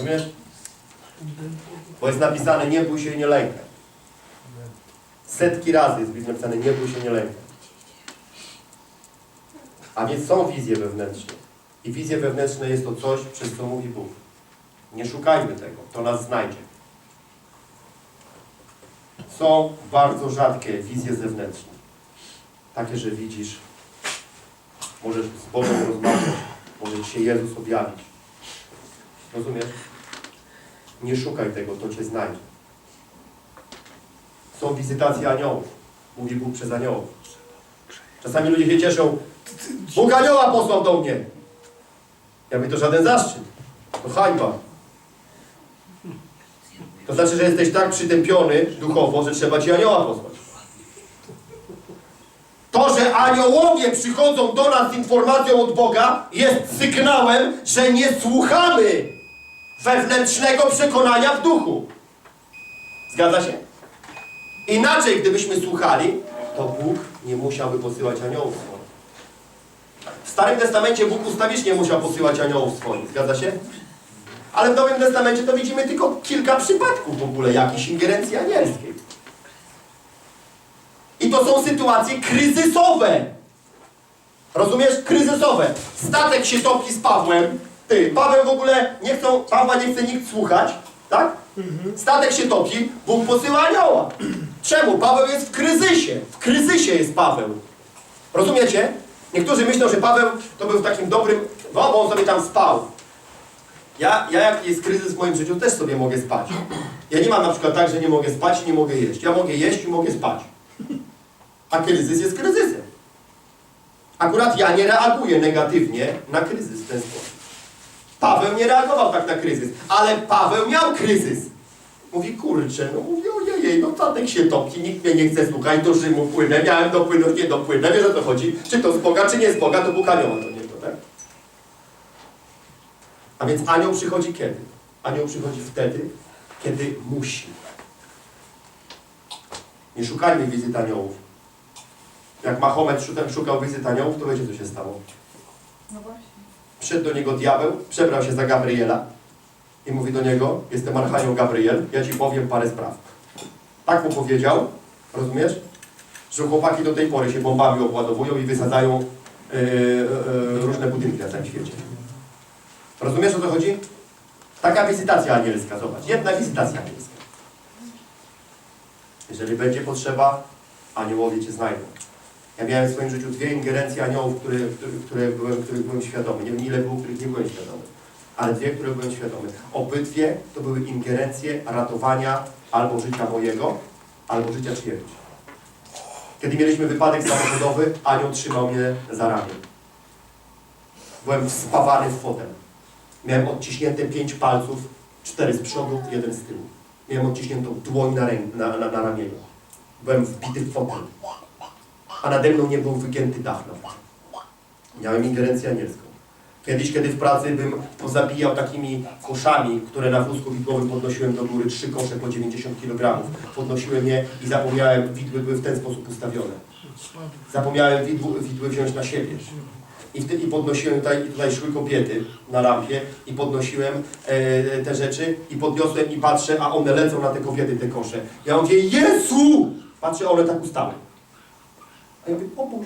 Rozumiesz? Bo jest napisane nie bój się i nie lękaj. Setki razy jest napisane nie bój się, nie lękaj. A więc są wizje wewnętrzne. I wizje wewnętrzne jest to coś, przez co mówi Bóg. Nie szukajmy tego, to nas znajdzie. Są bardzo rzadkie wizje zewnętrzne. Takie, że widzisz, możesz z Bogiem rozmawiać, może Ci się Jezus objawić. Rozumiesz? Nie szukaj tego, to Cię znajdzie. Są wizytacje aniołów. Mówi Bóg przez aniołów. Czasami ludzie się cieszą, Bóg anioła posłał do mnie. Ja mówię, to żaden zaszczyt. To hańba. To znaczy, że jesteś tak przytępiony duchowo, że trzeba Ci anioła posłać. To, że aniołowie przychodzą do nas z informacją od Boga, jest sygnałem, że nie słuchamy wewnętrznego przekonania w duchu. Zgadza się? Inaczej, gdybyśmy słuchali, to Bóg nie musiałby posyłać aniołów swoich. W Starym Testamencie Bóg ustawicznie musiał posyłać aniołów swoich. Zgadza się? Ale w Nowym Testamencie to widzimy tylko kilka przypadków w ogóle jakiejś ingerencji anielskiej. I to są sytuacje kryzysowe. Rozumiesz? Kryzysowe. Statek się topi z Pawłem. Ty, Paweł w ogóle nie chcą, Pawła nie chce nikt słuchać, tak? Statek się topi, Bóg posyła anioła. Czemu? Paweł jest w kryzysie. W kryzysie jest Paweł. Rozumiecie? Niektórzy myślą, że Paweł to był w takim dobrym, no bo on sobie tam spał. Ja, ja jak jest kryzys w moim życiu, też sobie mogę spać. Ja nie mam na przykład tak, że nie mogę spać i nie mogę jeść. Ja mogę jeść i mogę spać. A kryzys jest kryzysem. Akurat ja nie reaguję negatywnie na kryzys w ten sposób. Paweł nie reagował tak na kryzys, ale Paweł miał kryzys. Mówi, kurczę, no mówi, ojej, no statek się topi, nikt mnie nie chce słuchać, do Rzymu płynę, miałem dopłynąć, nie dopłynę, wiesz o to chodzi? Czy to z Boga, czy nie z Boga, to Bóg anioła do niego, tak? A więc anioł przychodzi kiedy? Anioł przychodzi wtedy, kiedy musi. Nie szukajmy wizyt aniołów. Jak Mahomet szukał wizyt aniołów, to wiecie, co się stało. No właśnie. Przyszedł do niego diabeł, przebrał się za Gabriela i mówi do niego, jestem Archanioł Gabriel, ja ci powiem parę spraw. Tak mu powiedział, rozumiesz? Że chłopaki do tej pory się bombami obładowują i wysadzają yy, yy, różne budynki na całym świecie. Rozumiesz o co chodzi? Taka wizytacja anielska, zobacz. Jedna wizytacja anielska. Jeżeli będzie potrzeba, aniołowie cię znajdą. Ja miałem w swoim życiu dwie ingerencje aniołów, które, które, które byłem, których byłem świadomy. Nie wiem ile było, których nie byłem świadomy. Ale dwie, które byłem świadomy. Obydwie to były ingerencje ratowania albo życia mojego, albo życia czyjegoś. Kiedy mieliśmy wypadek samochodowy, anioł trzymał mnie za ramię. Byłem spawany w fotel. Miałem odciśnięte pięć palców, cztery z przodu, jeden z tyłu. Miałem odciśniętą dłoń na, na, na, na ramieniu. Byłem wbity w fotel a nade mną nie był wygięty dach nawet. Miałem ingerencję anielską. Kiedyś, kiedy w pracy bym pozabijał takimi koszami, które na wózku widłowym podnosiłem do góry, trzy kosze po 90 kg. Podnosiłem je i zapomniałem, widły były w ten sposób ustawione. Zapomniałem widły, widły wziąć na siebie. I, wtedy, podnosiłem, tutaj, tutaj szły kobiety na rampie i podnosiłem e, te rzeczy i podniosłem i patrzę, a one lecą na te kobiety, te kosze. Ja mówię, Jezu! Patrzę, one tak ustały. A ja mówię, o.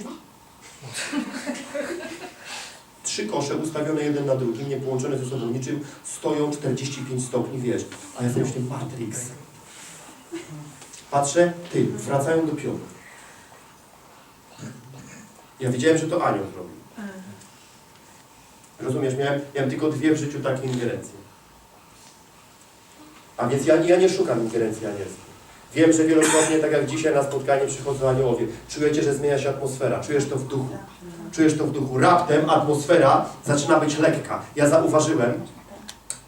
Trzy kosze ustawione jeden na drugim, nie połączone ze sobą niczym, stoją 45 stopni, wiesz. A ja sobie myślę, Matrix. Patrzę, ty, wracają do pionu. Ja wiedziałem, że to anioł zrobił. Rozumiesz, miałem, miałem tylko dwie w życiu takie ingerencje. A więc ja, ja nie szukam ingerencji anielskiej. Wiem, że wielokrotnie, tak jak dzisiaj na spotkanie przychodzą aniołowie, czujecie, że zmienia się atmosfera, czujesz to w duchu. Czujesz to w duchu. Raptem atmosfera zaczyna być lekka. Ja zauważyłem,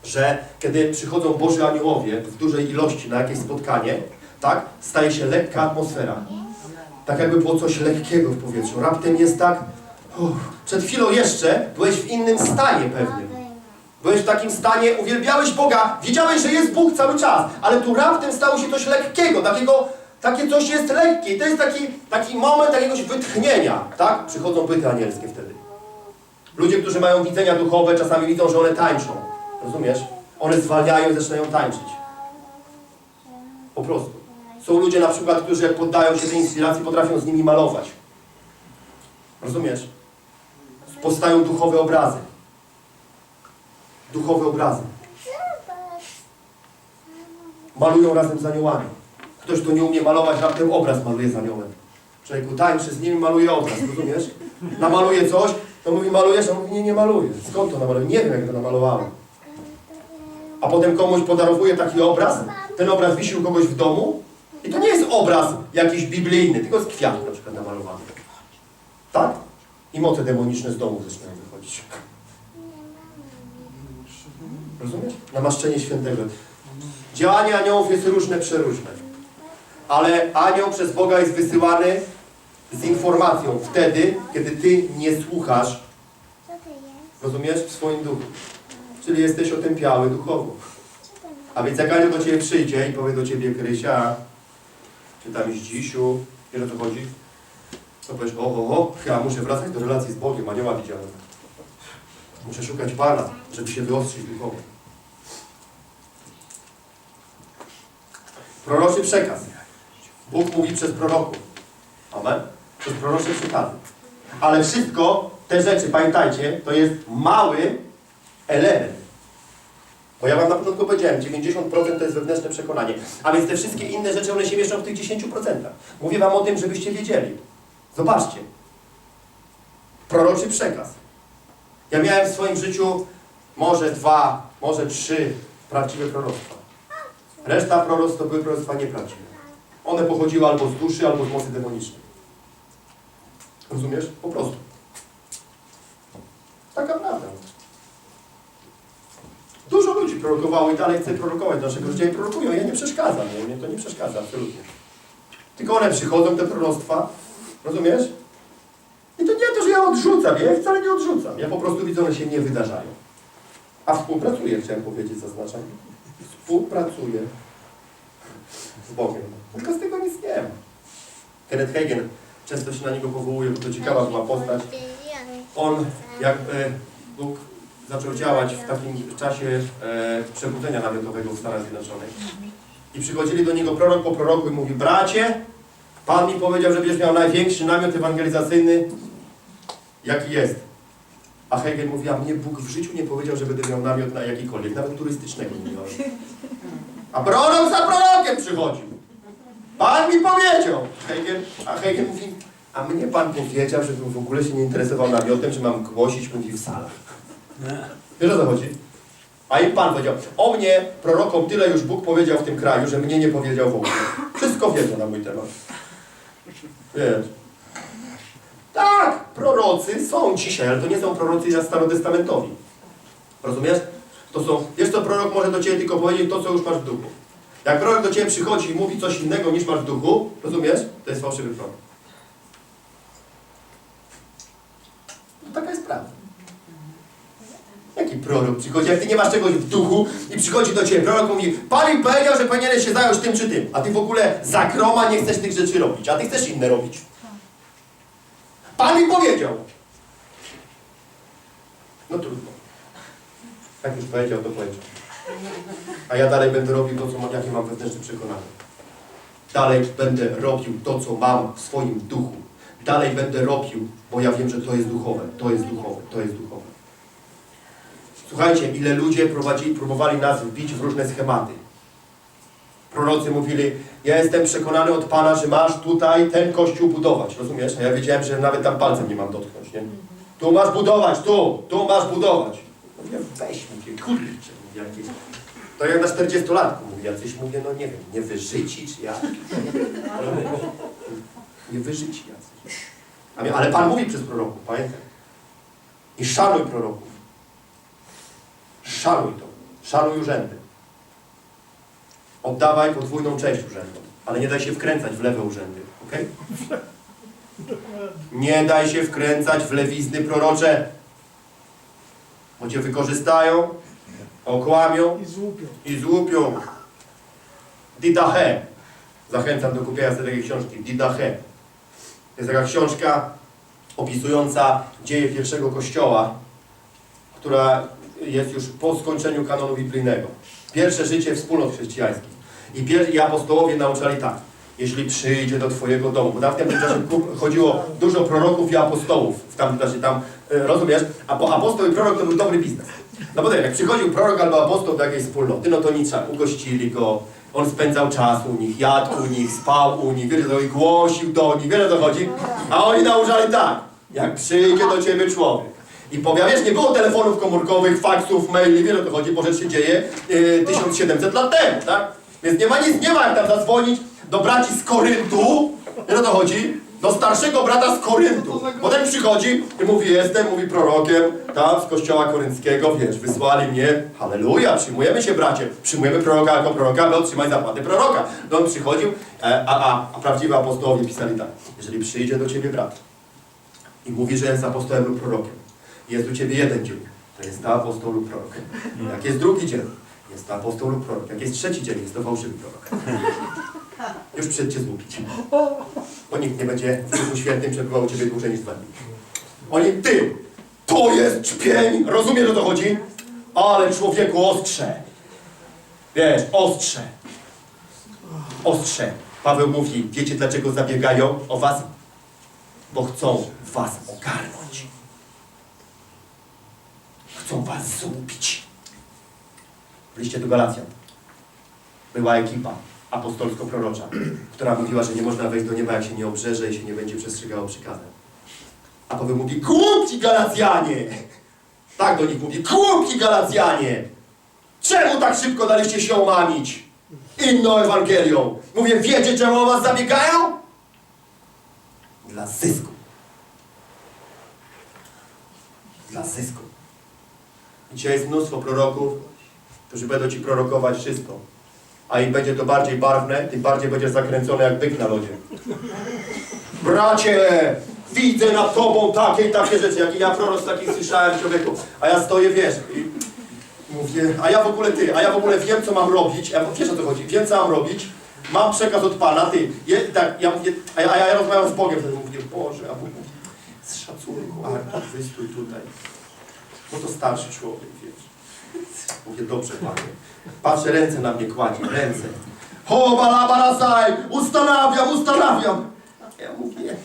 że kiedy przychodzą Boży aniołowie w dużej ilości na jakieś spotkanie, tak, staje się lekka atmosfera. Tak jakby było coś lekkiego w powietrzu. Raptem jest tak, uff, przed chwilą jeszcze byłeś w innym stanie pewnym. Byłeś w takim stanie, uwielbiałeś Boga, wiedziałeś, że jest Bóg cały czas, ale tu raptem stało się coś lekkiego, takiego, takie coś jest lekkie. I to jest taki, taki moment jakiegoś wytchnienia, tak? Przychodzą byty anielskie wtedy. Ludzie, którzy mają widzenia duchowe, czasami widzą, że one tańczą. Rozumiesz? One zwalniają i zaczynają tańczyć. Po prostu. Są ludzie na przykład, którzy jak poddają się tej inspiracji, potrafią z nimi malować. Rozumiesz? Powstają duchowe obrazy. Duchowe obrazy. Malują razem z aniołami. Ktoś, kto nie umie malować, raptem obraz maluje z aniołem. Człowieku tańczy z nim, maluje obraz, rozumiesz? Namaluje coś, to mówi malujesz, a on mówi nie, nie maluję. Skąd to namaluje? Nie wiem, jak to namalowałem. A potem komuś podarowuje taki obraz, ten obraz wisi u kogoś w domu i to nie jest obraz jakiś biblijny, tylko jest kwiat na przykład namalowany. Tak? I moce demoniczne z domu zaczynają wychodzić. Rozumiesz? Namaszczenie świętego. Działanie aniołów jest różne, przeróżne. Ale anioł przez Boga jest wysyłany z informacją wtedy, kiedy ty nie słuchasz, rozumiesz, w swoim duchu. Czyli jesteś otępiały duchowo. A więc jak anioł do ciebie przyjdzie i powie do ciebie Krysia, czy tam Zdzisiu, wiesz o co chodzi? To powiesz, o, o, o, ja muszę wracać do relacji z Bogiem, anioła widziałem. Muszę szukać Pana, żeby się wyostrzyć duchowo. Proroczy przekaz. Bóg mówi przez proroków. Amen? Przez prorocze przekazy. Ale wszystko, te rzeczy, pamiętajcie, to jest mały element. Bo ja wam na początku powiedziałem, 90% to jest wewnętrzne przekonanie. A więc te wszystkie inne rzeczy, one się mieszczą w tych 10%. Mówię wam o tym, żebyście wiedzieli. Zobaczcie. Proroczy przekaz. Ja miałem w swoim życiu może dwa, może trzy prawdziwe proroctwa. Reszta proroctw to były proroctwa nieprawdziwe. One pochodziły albo z duszy, albo z mocy demonicznej. Rozumiesz? Po prostu. Taka prawda. Dużo ludzi prorokowało i dalej chce prorokować życia i prorokują. Ja nie przeszkadzam, nie? mnie to nie przeszkadza absolutnie. Tylko one przychodzą, te proroctwa, rozumiesz? I to nie to, że ja odrzucam, ja ich wcale nie odrzucam. Ja po prostu widzę, one się nie wydarzają. A współpracuję, chciałem powiedzieć, zaznaczam. Współpracuję z Bogiem. Tylko z tego nic nie ma. Kenneth Hagen, często się na niego powołuje, bo to ciekawa była postać. On, jak Bóg zaczął działać w takim czasie e, przebudzenia namiotowego w Stanach Zjednoczonych. I przychodzili do niego prorok po proroku i mówi, bracie, Pan mi powiedział, że będziesz miał największy namiot ewangelizacyjny, jaki jest. A Hegel mówi, a mnie Bóg w życiu nie powiedział, że będę miał namiot na jakikolwiek, nawet turystycznego nie miałem. A prorok za prorokiem przychodził. Pan mi powiedział. Hegel, a Hegel mówi, a mnie Pan powiedział, żebym w ogóle się nie interesował namiotem, że mam głosić, mówi w salach. Wiesz o co chodzi? A im Pan powiedział, o mnie, prorokom, tyle już Bóg powiedział w tym kraju, że mnie nie powiedział w ogóle. Wszystko wiedzą na mój temat. Wiesz. Tak, prorocy są dzisiaj, ale to nie są prorocy starotestamentowi. Rozumiesz? To są, wiesz co, prorok może do Ciebie tylko powiedzieć to, co już masz w duchu. Jak prorok do Ciebie przychodzi i mówi coś innego niż masz w duchu, rozumiesz? To jest fałszywy prorok. No, taka jest prawda. Jaki prorok przychodzi? Jak ty nie masz czegoś w duchu i przychodzi do ciebie prorok mówi Pan powiedział, że powinieneś się zająć tym czy tym, a ty w ogóle za groma nie chcesz tych rzeczy robić, a ty chcesz inne robić. Pan mi powiedział. No trudno. Jak już powiedział, to powiedział. A ja dalej będę robił to, co mam, jakie mam wewnętrzne przekonanie. Dalej będę robił to, co mam w swoim duchu. Dalej będę robił, bo ja wiem, że to jest duchowe, to jest duchowe, to jest duchowe. Słuchajcie, ile ludzie próbowali nas wbić w różne schematy. Prorocy mówili, ja jestem przekonany od Pana, że masz tutaj ten kościół budować, rozumiesz? A ja wiedziałem, że nawet tam palcem nie mam dotknąć, nie? Tu masz budować, tu, tu masz budować. Mówię, weź, mówię, kurczę, mówię. To jak na 40-latku mówię, jacyś mówię, no nie wiem, nie wyżyci czy jak? Nie wyżyci jacyś. Ale Pan mówi przez proroków, pamiętaj. I szanuj proroków. Szanuj to. Szanuj urzędy. Oddawaj podwójną część urzędom, ale nie daj się wkręcać w lewe urzędy, ok? Nie daj się wkręcać w lewizny prorocze, bo cię wykorzystają, okłamią I złupią. i złupią. Didache. Zachęcam do kupienia sobie takiej książki. Didache. To jest taka książka opisująca dzieje pierwszego kościoła, która jest już po skończeniu kanonu biblijnego. Pierwsze życie wspólnot chrześcijańskich. I, pier- I apostołowie nauczali tak. Jeśli przyjdzie do Twojego domu, bo w tamtym czasie chodziło dużo proroków i apostołów. W tamtym czasie tam, e, rozumiesz, a po apostoł i prorok to był dobry biznes. No bo tak, jak przychodził prorok albo apostoł do jakiejś wspólnoty, no to nic, ugościli go, on spędzał czas u nich, jadł u nich, spał u nich, wiesz, to i głosił do nich, wiesz o co chodzi? A oni nauczali tak, jak przyjdzie do Ciebie człowiek i powie, a wiesz, nie było telefonów komórkowych, faksów, maili, wiesz o co chodzi, bo rzecz się dzieje yy, 1700 lat temu, tak? Więc nie ma nic, nie ma jak tam zadzwonić do braci z Koryntu, wiesz o co chodzi? Do starszego brata z Koryntu. Potem przychodzi i mówi, jestem, mówi prorokiem, tam z kościoła korynckiego, wiesz, wysłali mnie, halleluja, przyjmujemy się bracie, przyjmujemy proroka jako proroka, aby otrzymać zapłatę proroka. No on przychodził, e, a, a, a prawdziwi apostołowie pisali tak, jeżeli przyjdzie do ciebie brat i mówi, że jest apostołem lub prorokiem, jest u ciebie jeden dzień, to jest to apostoł lub prorok. Jak jest drugi dzień, jest to apostoł lub prorok. Jak jest trzeci dzień, jest to fałszywy prorok. Już przyjdź cię złupić. Bo nikt nie będzie w Duchu Świętym przebywał u ciebie dłużej niż dwa dni. Oni, ty, to jest czpień, rozumiesz o to chodzi? Ale człowieku ostrze. Wiesz, ostrze. Ostrze. Paweł mówi, wiecie dlaczego zabiegają o was? Bo chcą was ogarnąć. Chcą was złupić. W liście do Galacjan była ekipa apostolsko-prorocza, która mówiła, że nie można wejść do nieba, jak się nie obrzeże i się nie będzie przestrzegało przykazań. A Paweł mówi, głupci Galacjanie! Tak do nich mówi, głupci Galacjanie! Czemu tak szybko daliście się omamić inną Ewangelią? Mówię, wiecie czemu o was zabiegają? Dla zysku. Dla zysku. Dzisiaj jest mnóstwo proroków, którzy będą ci prorokować wszystko. A im będzie to bardziej barwne, tym bardziej będziesz zakręcony jak byk na lodzie. Bracie, widzę nad tobą takie i takie rzeczy, jakie ja proroc takich słyszałem człowieku. A ja stoję, wiesz, i mówię, a ja w ogóle ty, a ja w ogóle wiem, co mam robić. Ja wiesz o co chodzi, wiem, co mam robić. Mam przekaz od Pana, ty. Je, tak, ja mówię, a ja, a ja rozmawiam z Bogiem, wtedy mówię, Boże, a Bóg mówi, z szacunku, Artur, wystój tutaj. Bo to starszy człowiek, wiesz. Mówię, dobrze, Panie. Patrzę, ręce na mnie kładzie, ręce. Ho, balabarasaj, ustanawiam, ustanawiam. Ja mówię,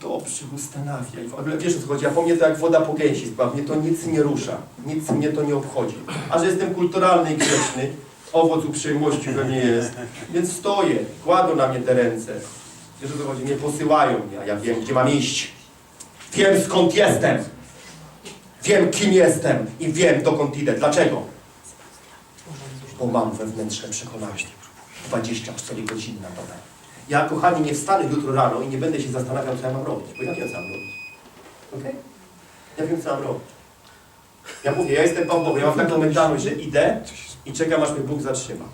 dobrze, ustanawiaj. Ogóle wiesz o co chodzi, a po mnie to jak woda po gęsi spadła. Mnie to nic nie rusza, nic mnie to nie obchodzi. A że jestem kulturalny i grzeczny, owoc uprzejmości we mnie jest, więc stoję, kładą na mnie te ręce. Wiesz o co chodzi, nie posyłają mnie, a ja wiem, gdzie mam iść. Wiem, skąd jestem. Wiem, kim jestem i wiem, dokąd idę. Dlaczego? Bo mam wewnętrzne przekonanie. 24 godziny na dobę. Ja, kochani, nie wstanę jutro rano i nie będę się zastanawiał, co ja mam robić, bo ja wiem, co mam robić. Ja wiem, co mam robić. Ja mówię, ja jestem Pan Bogiem, ja mam taką mentalność, że idę i czekam, aż mnie Bóg zatrzyma.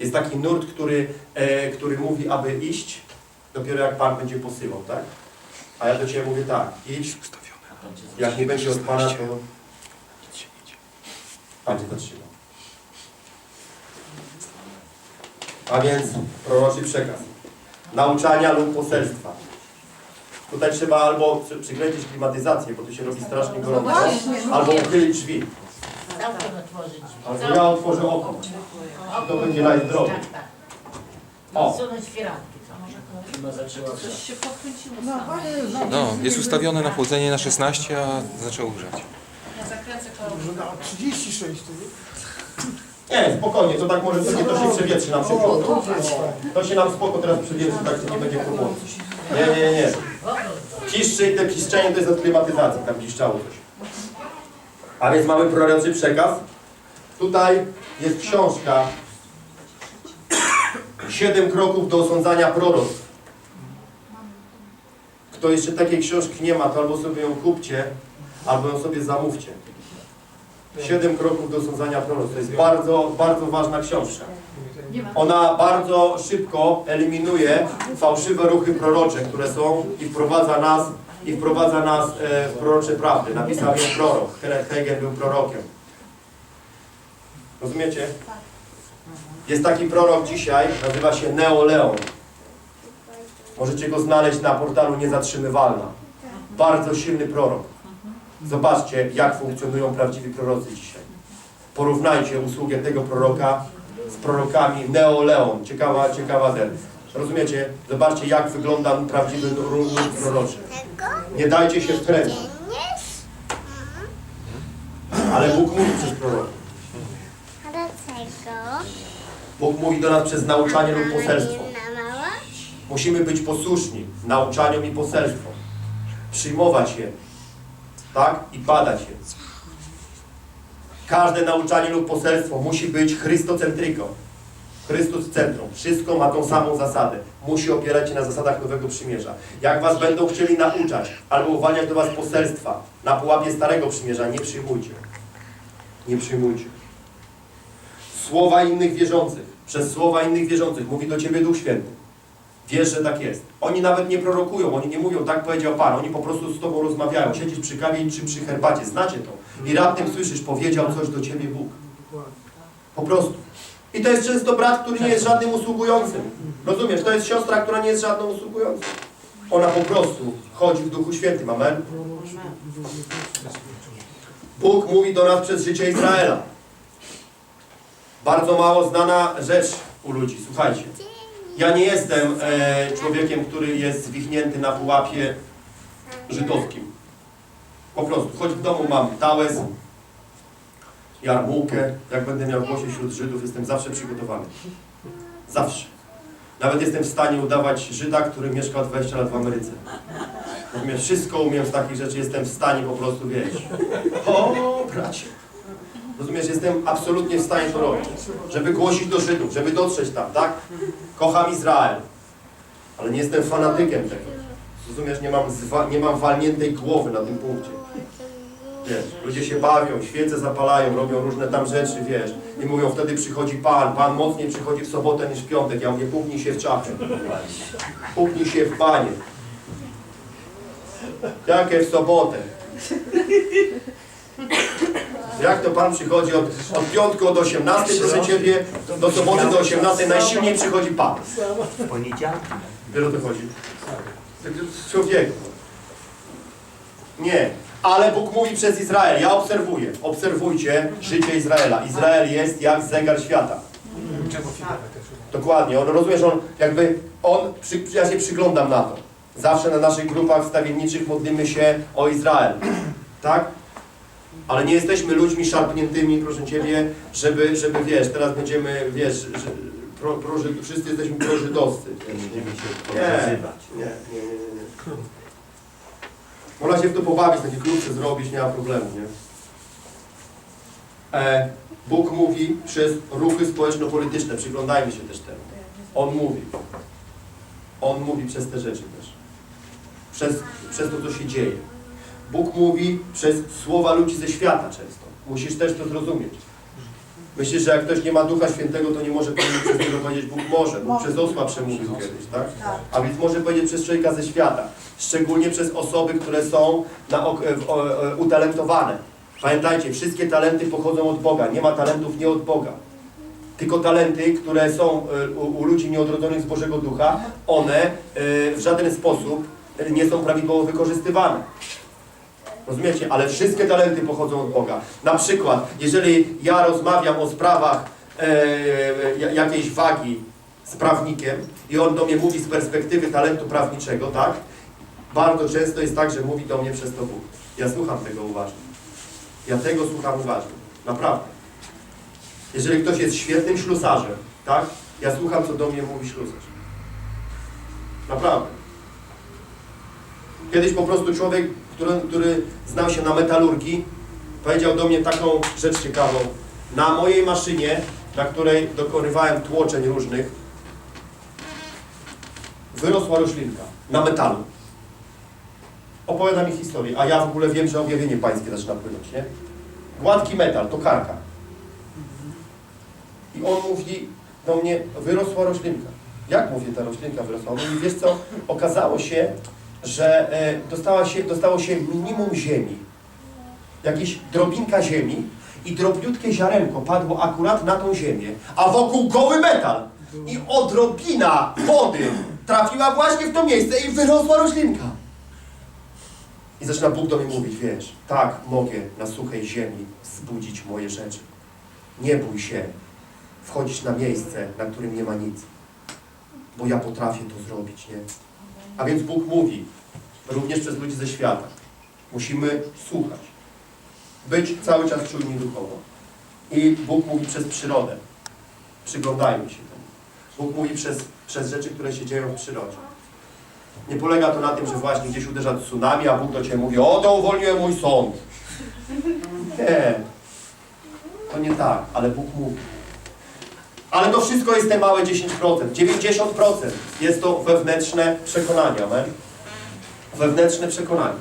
Jest taki nurt, który, e, który mówi, aby iść, dopiero jak Pan będzie posyłał, tak? A ja do Ciebie mówię tak, idź, jak nie będzie od Pana, to Pan Cię zatrzyma. A więc proroczy przekaz. Nauczania lub poselstwa. Tutaj trzeba albo przy- przykręcić klimatyzację, bo tu się robi strasznie gorąco, albo uchylić drzwi. Zamknąć otworzyć drzwi. Albo ja otworzę okno. To będzie najzdrowiej. Tak, tak. O. Coś się pochwyciło No, samo. No, jest ustawione na chłodzenie na 16, a zaczęło grzać. Ja zakręcę koło. Na 36 to Nie, spokojnie, to tak może to nie to się przewietrzy nam szybko. O, to fajne. To się nam spoko teraz przewietrzy, tak że nie będzie problemu. Nie, nie, nie. Piszczy i te piszczenie to jest od klimatyzacji, tam piszczało coś. A więc mamy proroczy przekaz. Tutaj jest książka Siedem kroków do osądzania proroctw. Kto jeszcze takiej książki nie ma, to albo sobie ją kupcie, albo ją sobie zamówcie. Siedem kroków do osądzania proroctw. To jest bardzo, bardzo ważna książka. Ona bardzo szybko eliminuje fałszywe ruchy prorocze, które są i wprowadza nas, i wprowadza nas e, w prorocze prawdy. Napisał ją prorok. Kenneth Hagin był prorokiem. Rozumiecie? Jest taki prorok dzisiaj, nazywa się Neo Leon. Możecie go znaleźć na portalu Niezatrzymywalna. Bardzo silny prorok. Zobaczcie, jak funkcjonują prawdziwi prorocy dzisiaj. Porównajcie usługę tego proroka z prorokami Neoleon. Ciekawa, ciekawa ten. Rozumiecie? Zobaczcie, jak wygląda prawdziwy lud proroczy. Nie dajcie się wkręcić. Ale Bóg mówi przez proroka. Dlaczego? Bóg mówi do nas przez nauczanie lub poselstwo. Musimy być posłuszni nauczaniom i poselstwom. Przyjmować je. Tak? I badać je. Każde nauczanie lub poselstwo musi być chrystocentryką. Chrystus centrum. Wszystko ma tą samą zasadę. Musi opierać się na zasadach Nowego Przymierza. Jak was będą chcieli nauczać albo uwalniać do was poselstwa na pułapie Starego Przymierza, nie przyjmujcie. Nie przyjmujcie. Słowa innych wierzących. Przez słowa innych wierzących mówi do ciebie Duch Święty. Wiesz, że tak jest. Oni nawet nie prorokują, oni nie mówią, tak powiedział Pan, oni po prostu z Tobą rozmawiają. Siedzisz przy kawie czy przy herbacie, znacie to. I raptem słyszysz, powiedział coś do Ciebie Bóg. Po prostu. I to jest często brat, który nie jest żadnym usługującym. Rozumiesz? To jest siostra, która nie jest żadną usługującą. Ona po prostu chodzi w Duchu Świętym. Amen. Bóg mówi do nas przez życie Izraela. Bardzo mało znana rzecz u ludzi. Słuchajcie. Ja nie jestem e, człowiekiem, który jest zwichnięty na pułapie żydowskim. Po prostu. Choć w domu mam tałez, jarmułkę. Jak będę miał głosie wśród Żydów, jestem zawsze przygotowany. Zawsze. Nawet jestem w stanie udawać Żyda, który mieszkał 20 lat w Ameryce. Rozumiesz, wszystko umiem z takich rzeczy, jestem w stanie po prostu, wiesz. O, bracie. Rozumiesz, jestem absolutnie w stanie to robić. Żeby głosić do Żydów, żeby dotrzeć tam, tak? Kocham Izrael. Ale nie jestem fanatykiem tego. Rozumiesz, nie mam, nie mam walniętej głowy na tym punkcie. Wiesz, ludzie się bawią, świece zapalają, robią różne tam rzeczy, wiesz. I mówią, wtedy przychodzi Pan, Pan mocniej przychodzi w sobotę niż w piątek. Ja mówię, puknij się w czapę. Puknij się w Panie. Jakie w sobotę? Jak to Pan przychodzi od, od piątku od 18, proszę Ciebie, do soboty do 18, najsilniej przychodzi Pan. W poniedziałki. Wiele o to chodzi. Człowieku. Nie. Ale Bóg mówi przez Izrael. Ja obserwuję. Obserwujcie życie Izraela. Izrael jest jak zegar świata. Dokładnie. On, rozumiesz, on jakby, on, przy, ja się przyglądam na to. Zawsze na naszych grupach wstawienniczych modlimy się o Izrael. Tak? Ale nie jesteśmy ludźmi szarpniętymi, proszę Ciebie, żeby, żeby wiesz, teraz będziemy, wiesz, że, pro, pro, wszyscy jesteśmy prożydowscy. Będziemy się Nie, pokazywać. nie, nie, nie, nie. nie. Można się w to pobawić, takie klubce zrobić, nie ma problemu, nie? E, Bóg mówi przez ruchy społeczno-polityczne, przyglądajmy się też temu. On mówi. On mówi przez te rzeczy też. Przez, przez to, co się dzieje. Bóg mówi przez słowa ludzi ze świata często. Musisz też to zrozumieć. Myślisz, że jak ktoś nie ma Ducha Świętego, to nie może powiedzieć przez niego powiedzieć Bóg może. Bóg przez osła przemówił kiedyś, tak? A więc może powiedzieć przez człowieka ze świata. Szczególnie przez osoby, które są na, ok- w- o- e, utalentowane. Pamiętajcie, wszystkie talenty pochodzą od Boga. Nie ma talentów nie od Boga. Tylko talenty, które są e, u, u ludzi nieodrodzonych z Bożego Ducha, one e, w żaden sposób e, nie są prawidłowo wykorzystywane. Rozumiecie? Ale wszystkie talenty pochodzą od Boga. Na przykład, jeżeli ja rozmawiam o sprawach e, ja- jakiejś wagi z prawnikiem i on do mnie mówi z perspektywy talentu prawniczego, tak? Bardzo często jest tak, że mówi do mnie przez to Bóg. Ja słucham tego uważnie. Ja tego słucham uważnie. Naprawdę. Jeżeli ktoś jest świetnym ślusarzem, tak? Ja słucham, co do mnie mówi ślusarz. Naprawdę. Kiedyś po prostu człowiek, który, który znał się na metalurgii, powiedział do mnie taką rzecz ciekawą. Na mojej maszynie, na której dokonywałem tłoczeń różnych, wyrosła roślinka na metalu. Opowiada mi historię, a ja w ogóle wiem, że objawienie pańskie zaczyna płynąć, nie? Gładki metal, to karka. I on mówi do mnie, wyrosła roślinka. Jak mówię, ta roślinka wyrosła? On mówi, wiesz co, okazało się, że e, dostała się, dostało się minimum ziemi. Jakieś drobinka ziemi i drobniutkie ziarenko padło akurat na tą ziemię, a wokół goły metal. I odrobina wody trafiła właśnie w to miejsce i wyrosła roślinka. I zaczyna Bóg do mnie mówić, wiesz, tak mogę na suchej ziemi wzbudzić moje rzeczy. Nie bój się wchodzić na miejsce, na którym nie ma nic. Bo ja potrafię to zrobić, nie? A więc Bóg mówi, również przez ludzi ze świata. Musimy słuchać. Być cały czas czujni duchowo. I Bóg mówi przez przyrodę. Przyglądajmy się temu. Bóg mówi przez, przez rzeczy, które się dzieją w przyrodzie. Nie polega to na tym, że właśnie gdzieś uderza tsunami, a Bóg do Ciebie mówi, o to uwolniłem mój sąd. Nie. To nie tak, ale Bóg mówi. Ale to wszystko jest te małe 10%. 90% jest to wewnętrzne przekonanie, amen? Wewnętrzne przekonanie.